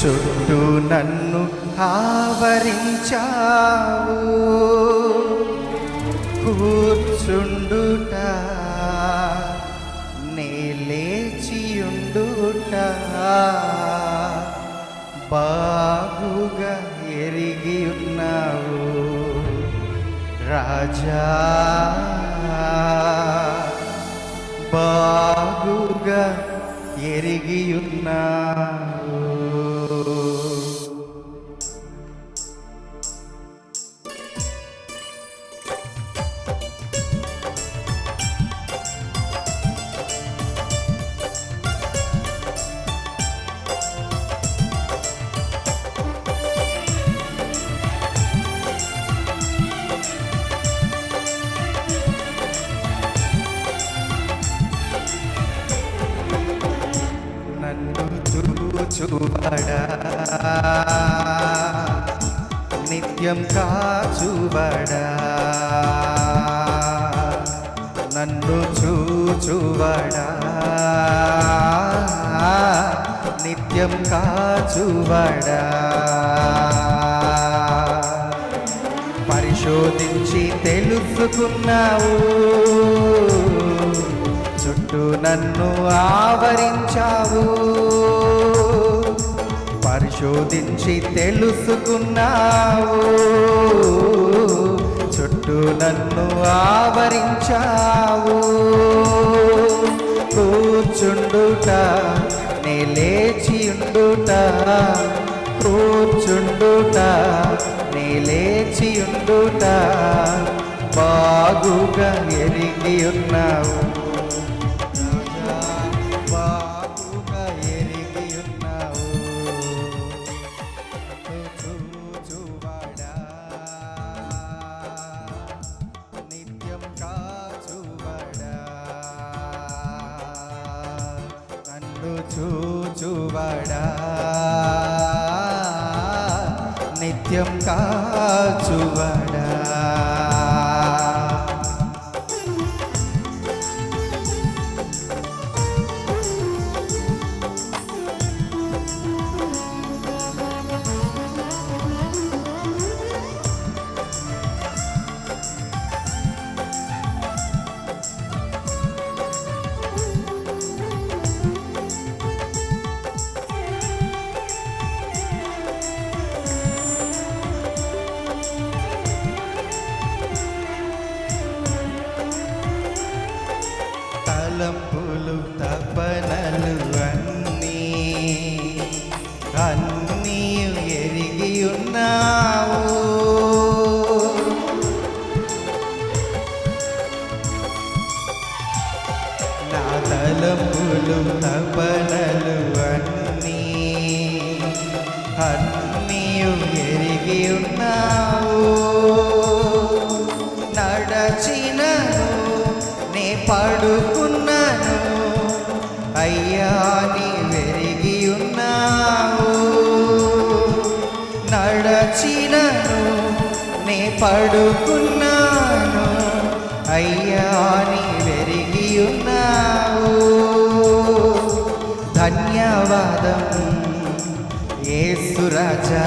చుట్టూ నన్ను ఆవరించావు. కూర్చుండుట నే లేచియుండుట బాగుగా ఎరిగి ఉన్నావు రాజా బాగుగా ఎరిగి నిత్యం కాచుబడా. నన్ను చూచువడా నిత్యం కాచుబడా. పరిశోధించి తెలుసుకున్నావు. చుట్టూ నన్ను ఆవరించావు. పరిశోధించి తెలుసుకున్నావు. చుట్టూ నన్ను ఆవరించావు. కూర్చుండుట నే లేచియుండుట కూర్చుండుట నే లేచియుండుట బాగుగా ఎరిగి ఉన్నావు. చూచువాడా? నిత్యం కాచువాడా? నే అయ్యా నీ వెరిగి ఉన్నావు. నడచినను నే పడుకున్నాను. అయ్యా నీ వెరిగి ఉన్నావు. ధన్యవాదం ఏసురాజా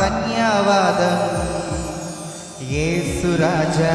ధన్యవాదం ఏసురాజా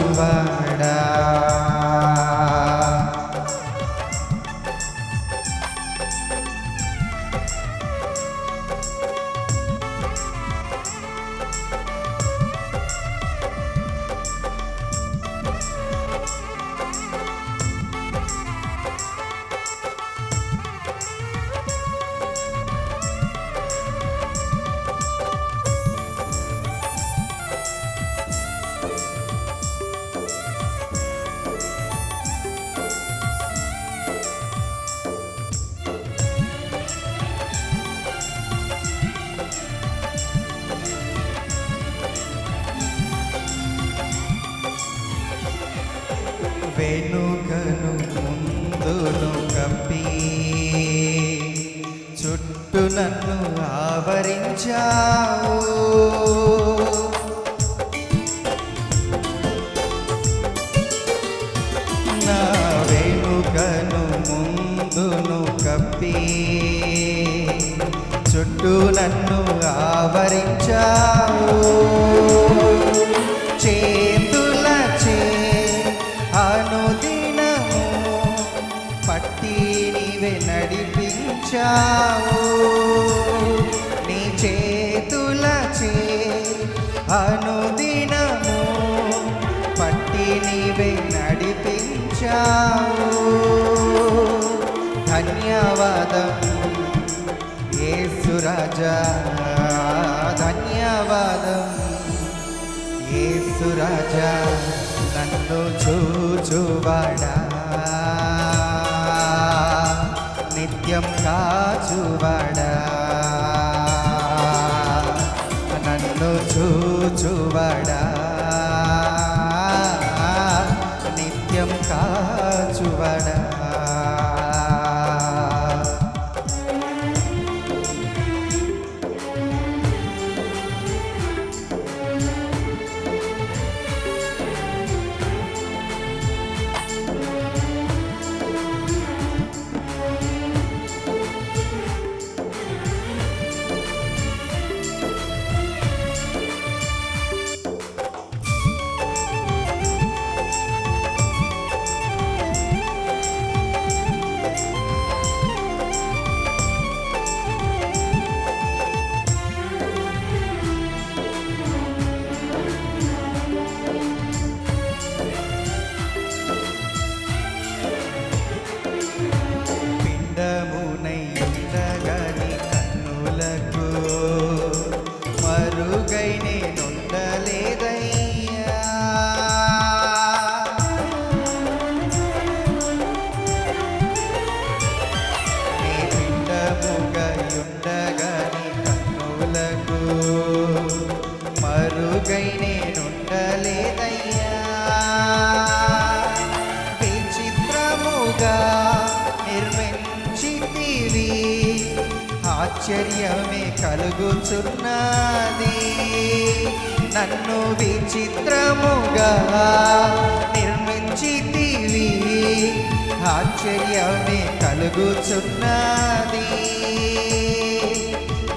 చుట్టూ నన్ను ఆవరించావు. నా వెనుకను ముందును కప్పి చుట్టూ నన్ను ఆవరించావు. ధన్యవాదం. యేసురాజా ధన్యవాదం. యేసురాజా నన్ను చూచువాడా. నిత్యం కాచువాడా. నన్ను చూచువాడా. కాచువాడా మరుగై నేనుండలేదయ్యా. విచిత్రముగా నిర్మించితివి ఆశ్చర్యమే కలుగుచున్నది. నన్ను విచిత్రముగా నిర్మించితివి ఆశ్చర్యమే కలుగుచున్నది.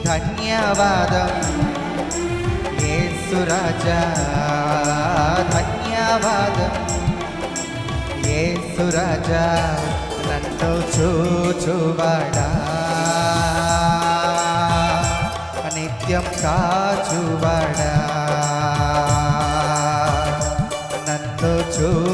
ధన్యవాదం. యేసురాజా ధన్యవాదం. యేసురాజా నన్ను చూచువాడా. నిత్యం కాచువాడా. నన్ను చూ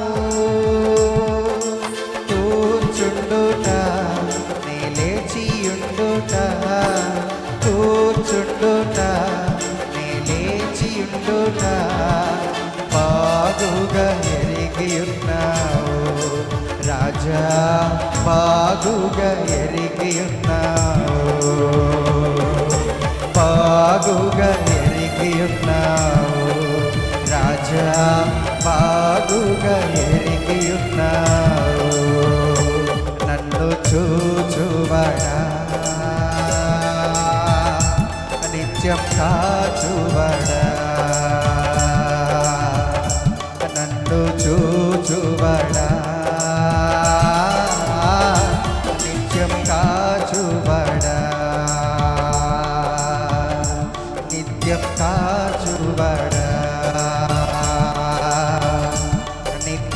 లేచియుండుట బాగుగా ఎరిగియున్నావు. రాజా బాగుగా ఎరిగియున్నావు. బాగుగా ఎరిగియున్నావు. రాజా బాగుగా ఎరిగియున్నావు. నన్ను చూచువడా. నిత్యం కాచువడా.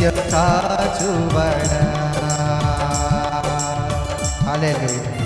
నిత్యం కాచువడా హల్లెలూయా